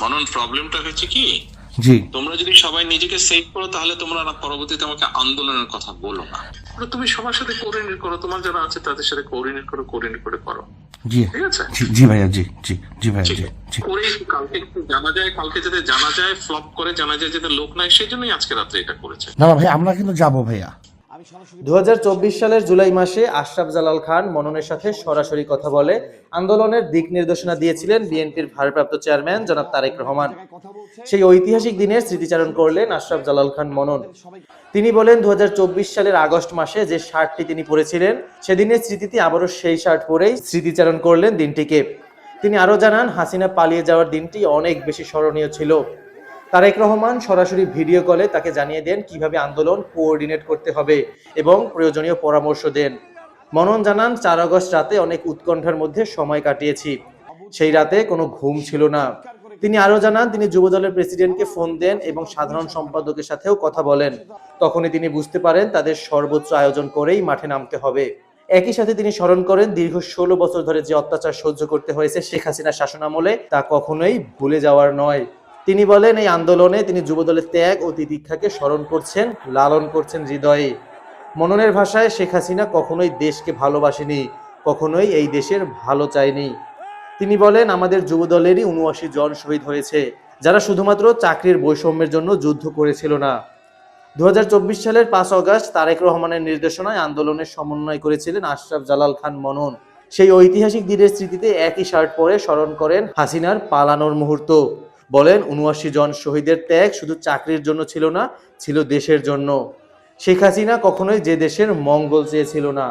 মনন প্রবলেমটা হচ্ছে কি? জি। তোমরা যদি সবাই নিজেকে সেভ করো তাহলে তোমরা না পরবর্তীতে আমাকে আন্দোলনের কথা বলো না। তুমি সবার সাথে কোঅর্ডিনেট করো তোমার যারা আছে তাদের সাথে কোঅর্ডিনেট করো কোঅর্ডিনেট করে করো। জি। ঠিক আছে? জি ভাইয়া জি জি জি ভাইয়া জি জি। করে কালকে জানা যায় কালকে যাতে জানা যায় ফ্লপ করে জানা যায় যাতে লোক নাই সেই জন্যই আজকে রাত্রে এটা করেছে। না না ভাই আমরা কিন্তু যাব ভাইয়া। দু হাজার চব্বিশ সালের জুলাই মাসে আশরাফ জালাল খান মননের সাথে সরাসরি কথা বলে আন্দোলনের দিক নির্দেশনা দিয়েছিলেন বিএনপির ভারপ্রাপ্ত চেয়ারম্যান জনাব তারেক রহমান। সেই ঐতিহাসিক দিনের স্মৃতিচারণ করলেন আশরাফ জালাল খান মনন। তিনি বলেন দু হাজার চব্বিশ সালের আগস্ট মাসে যে শার্টটি তিনি পরেছিলেন সেদিনের স্মৃতিতে আবারও সেই শার্ট পরেই স্মৃতিচারণ করলেন দিনটিকে। তিনি আরও জানান হাসিনা পালিয়ে যাওয়ার দিনটি অনেক বেশি স্মরণীয় ছিল। তারেক রহমান সরাসরি ভিডিও কলে তাকে জানিয়ে দেন কীভাবে আন্দোলন কোঅর্ডিনেট করতে হবে এবং প্রয়োজনীয় পরামর্শ দেন। মনন জানান, চার আগস্ট রাতে অনেক উৎকণ্ঠার মধ্যে সময় কাটিয়েছি। সেই রাতে কোনো ঘুম ছিল না। তিনি আরও জানান, তিনি যুবদলের প্রেসিডেন্টকে ফোন দেন এবং সাধারণ সম্পাদকের সাথেও কথা বলেন। তখনই তিনি বুঝতে পারেন, তাদের সর্বোচ্চ আয়োজন করেই মাঠে নামতে হবে। একই সাথে তিনি স্মরণ করেন, দীর্ঘ ষোলো বছর ধরে যে অত্যাচার সহ্য করতে হয়েছে শেখ হাসিনার শাসনামলে তা কখনোই ভুলে যাওয়ার নয়। তিনি বলেন, এই আন্দোলনে তিনি যুবদলের ত্যাগ ও তিতিক্ষাকে স্মরণ করছেন, লালন করছেন হৃদয়ে। মননের ভাষায় শেখ হাসিনা কখনোই দেশকে ভালোবাসেনি, কখনোই এই দেশের ভালো চায়নি। তিনি বলেন, আমাদের যুবদলেরই উনআশি জন শহীদ হয়েছে, যারা শুধুমাত্র চাকরির বৈষম্যের জন্য যুদ্ধ করেছিল না। দু হাজার চব্বিশ সালের পাঁচ অগাস্ট তারেক রহমানের নির্দেশনায় আন্দোলনের সমন্বয় করেছিলেন আশরাফ জালাল খান মনন। সেই ঐতিহাসিক দিনের স্মৃতিতে একই শার্ট পরে স্মরণ করেন হাসিনার পালানোর মুহূর্ত। বলেন উনআশি জন শহীদের ত্যাগ শুধু চাকরির জন্য ছিল না, ছিল দেশের জন্য। শেখ হাসিনা কখনোই যে দেশের মঙ্গল চেয়েছিল না।